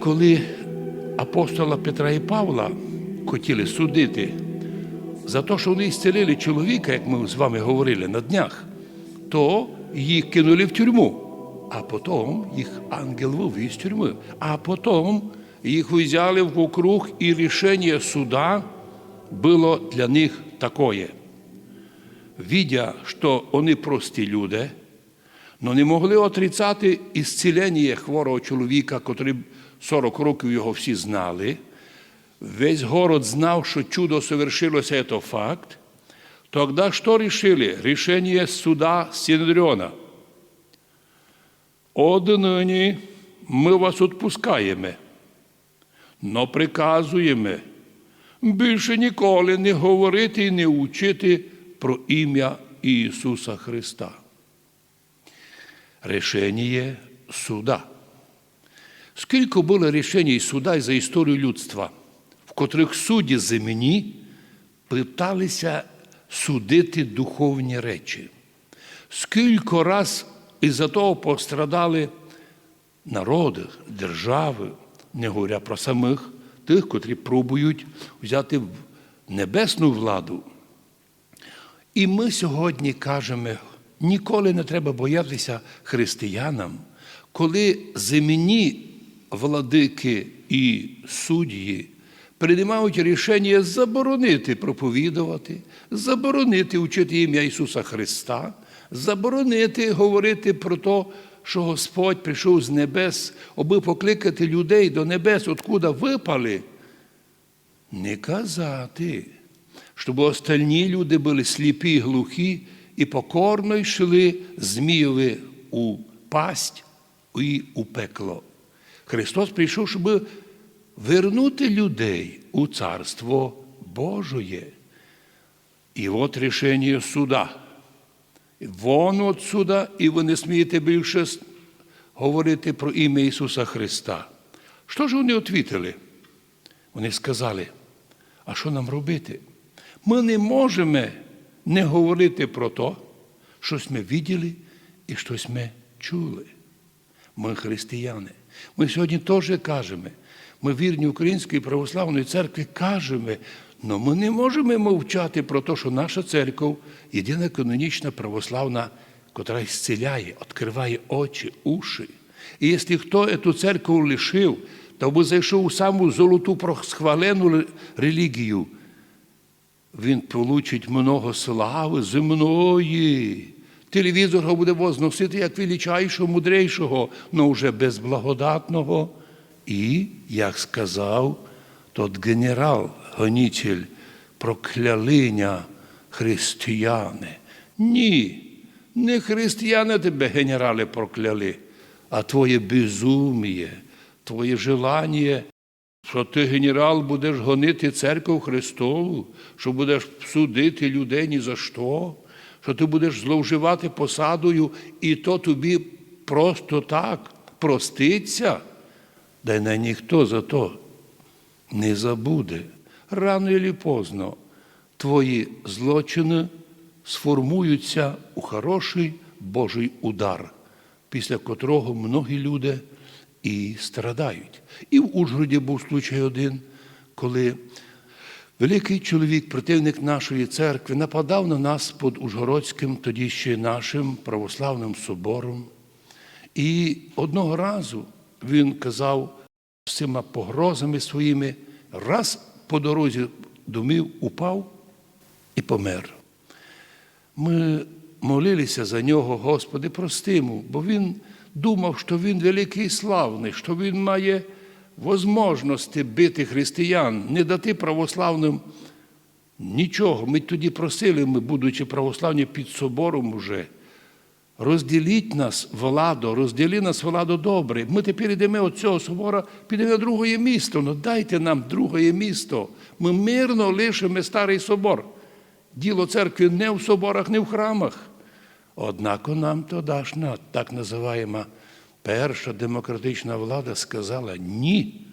Коли апостола Петра і Павла хотіли судити за те, що вони зцілили чоловіка, як ми з вами говорили на днях, то їх кинули в тюрму. А потім їх ангел вивів з тюрми. А потім їх взяли в округ, і рішення суда було для них такое. Видя, що вони прості люди, але не могли отрицати ісцілення хворого чоловіка, котрий 40 років його всі знали. Весь город знав, що чудо совершилося, це факт. Тогда что решили? Решение суда Синедриона. Однині ми вас відпускаємо, но приказуємо більше ніколи не говорити і не учити про ім'я Ісуса Христа. Рішення суда. Скільки було рішень суда за історію людства, в котрих судді земні питалися судити духовні речі. Скільки раз із-за того пострадали народи, держави, не говоря про самих тих, котрі пробують взяти небесну владу. І ми сьогодні кажемо, ніколи не треба боятися християнам, коли земні владики і судді приймають рішення заборонити проповідувати, заборонити учити ім'я Ісуса Христа, заборонити говорити про те, що Господь прийшов з небес, аби покликати людей до небес, откуда випали. Не казати, щоб остальні люди були сліпі, глухі і покорно йшли змієві у пасть і у пекло. Христос прийшов, щоб вернути людей у Царство Божоє. І от рішення суда. Вон от суда, і ви не смієте більше говорити про ім'я Ісуса Христа. Що ж вони відповіли? Вони сказали, а що нам робити? Ми не можемо не говорити про те, щось ми виділи і щось ми чули. Ми християни. Ми сьогодні теж кажемо, ми вірні Української православної церкви кажемо, але ми не можемо мовчати про те, що наша церква єдина канонічна православна, котра зціляє, відкриває очі, уші. І якщо хто цю церкву лишив, то би зайшов у саму золоту просхвалену релігію, він получить много слави земної. Телевізор його буде возносити як величайшого, мудрейшого, але вже безблагодатного. І, як сказав тот генерал, гонитель, проклялиня християни. Ні, не християни тебе, генерали, прокляли, а твоє безуміє, твоє желання, що ти, генерал, будеш гонити церкву Христову, що будеш судити людей ні за що, що ти будеш зловживати посадою, і то тобі просто так проститься. Да й на ніхто за то не забуде. Рано чи поздно твої злочини сформуються у хороший Божий удар, після котрого многі люди і страдають. І в Ужгороді був случай один, коли великий чоловік, противник нашої церкви, нападав на нас під Ужгородським, тоді ще нашим православним собором. І одного разу він казав цими погрозами своїми, раз по дорозі домів упав і помер. Ми молилися за нього, Господи, прости йому, бо він думав, що він великий і славний, що він має можливості бити християн, не дати православним нічого. Ми тоді просили, ми, будучи православні під собором уже. Розділіть нас владу, розділі нас владу добре. Ми тепер йдемо від цього собора, підемо на друге місто. Ну дайте нам друге місто. Ми мирно лишимо старий собор. Діло церкви не в соборах, не в храмах. Однако нам тодашня, так називаємо перша демократична влада сказала: ні,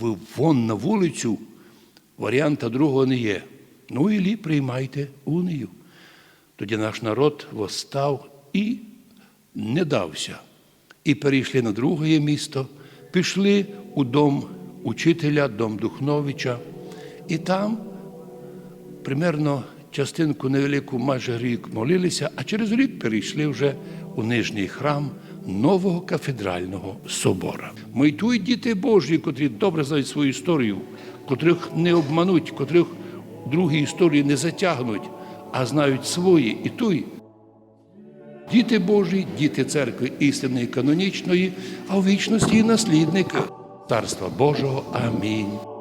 ви вон на вулицю, варіанта другого не є. Ну і лі приймайте унію. Тоді наш народ восстав і не дався. І перейшли на друге місто, пішли у дом учителя, дом Духновича, і там примерно частинку невелику, майже рік молилися, а через рік перейшли вже у нижній храм нового кафедрального собора. Й діти Божі, котрі добре знають свою історію, котрих не обмануть, котрих другі історії не затягнуть, а знають свої і туй. Діти Божі, діти церкви істинної канонічної, а у вічності і наслідники Царства Божого. Амінь.